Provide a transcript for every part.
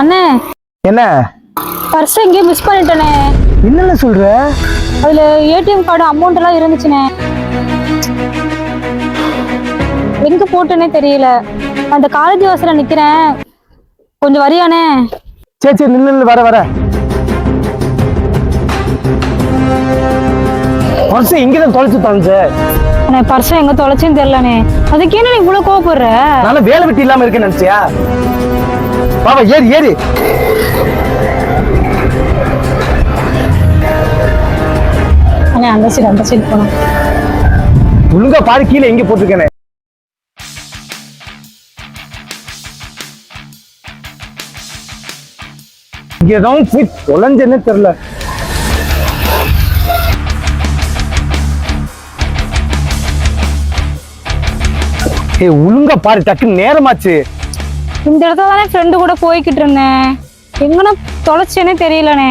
என்ன? பர்ஸ் எங்கேயோ மிஸ் பண்ணிட்டேனே. என்னென்ன சொல்ற? அதுல ஏடிஎம் கார்டு அமௌண்ட் எல்லாம் இருந்துச்சுனே. எங்க போட்டேனே தெரியல. அந்த காலேஜ் வாசல்ல நிக்கிறேன். கொஞ்சம் வரியானே சரி சரி நில்லு நில்லு, வர வர. பர்ஸ் இங்கதான் தொலைச்சு தொலைஞ்சு அண்ணே பர்ஸ் எங்க தொலைச்சுன்னு தெரியலனே அதுக்கு என்ன நீ இவ்வளவு கோவப்படுற? நானும் வேலை வெட்டி இல்லாம இருக்கேன்னு நினைச்சியா? பாபா ஏறி ஏறி. அண்ணே அந்த சைடு அந்த சைடு போனோம் ஒழுங்கா பாரு கீழே எங்க போட்டிருக்கேனே இங்கதான் போய் தொலைஞ்சேன்னே தெரியல. ஏய் ஒழுங்கா பாரு டக்குன்னு நேரமாச்சு. இந்த இடத்துல தானே ஃப்ரெண்டு கூட போய்கிட்டு இருந்தேன். எங்கன்னா தொலைச்சேனே தெரியலண்ணே.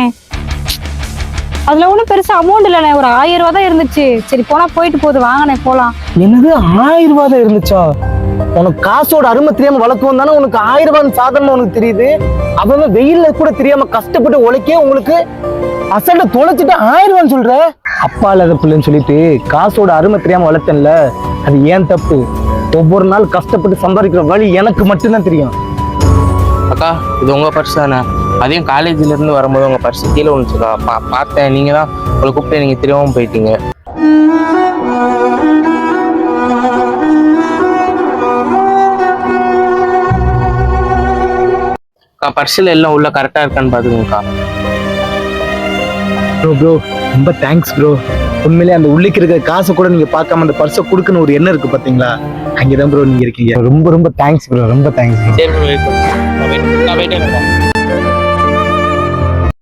அதுல ஒன்றும் பெருசா அமௌண்ட் இல்லைண்ணே. ஒரு ஆயிரம் ரூபா தான் இருந்துச்சு. சரி போனா போயிட்டு போகுது. வாங்கண்ணே போலாம். என்னது ஆயிரம் ரூபா தான் இருந்துச்சா? உனக்கு காசோட அருமை தெரியாம வளர்க்கும் தானே உனக்கு ஆயிரம் ரூபாய் சாதனம் உனக்கு தெரியுது? அவன் வெயில்ல கூட தெரியாம கஷ்டப்பட்டு உழைக்க உங்களுக்கு அசல்ல தொலைச்சிட்டு ஆயிரம் ரூபான்னு சொல்ற? அப்பா இல்லாத பிள்ளைன்னு சொல்லிட்டு காசோட அருமை தெரியாம வளர்த்தேன்ல. அது ஏன் தப்பு? ஒவ்வொரு நாள் கஷ்டப்பட்டு சம்பாதிக்கிற வழி எனக்கு மட்டும்தான் தெரியும். அக்கா இது உங்க பர்ஸ் தானே? அதையும் காலேஜ்ல இருந்து வரும்போது உங்க பர்ஸ் கீழே விழுந்துச்சுக்கா. பா பார்த்தேன். நீங்க தான் உங்களை கூப்பிட்டு நீங்க தெரியாம போயிட்டீங்க. அக்கா பர்ஸில் எல்லாம் உள்ள கரெக்டா இருக்கான்னு பாத்துக்கோங்கக்கா ப்ரோ ப்ரோ ரொம்ப தேங்க்ஸ் ப்ரோ உண்மையிலே அந்த உள்ளிக்கு இருக்கிற காசை கூட நீங்க பார்க்காம அந்த பர்ஸை கொடுக்கணும் ஒரு எண்ணம் இருக்கு பாத்தீங்களா? அங்கதான் ப்ரோ நீங்க இருக்கீங்க. ரொம்ப ரொம்ப தேங்க்ஸ் ப்ரோ ரொம்ப தேங்க்ஸ் சரி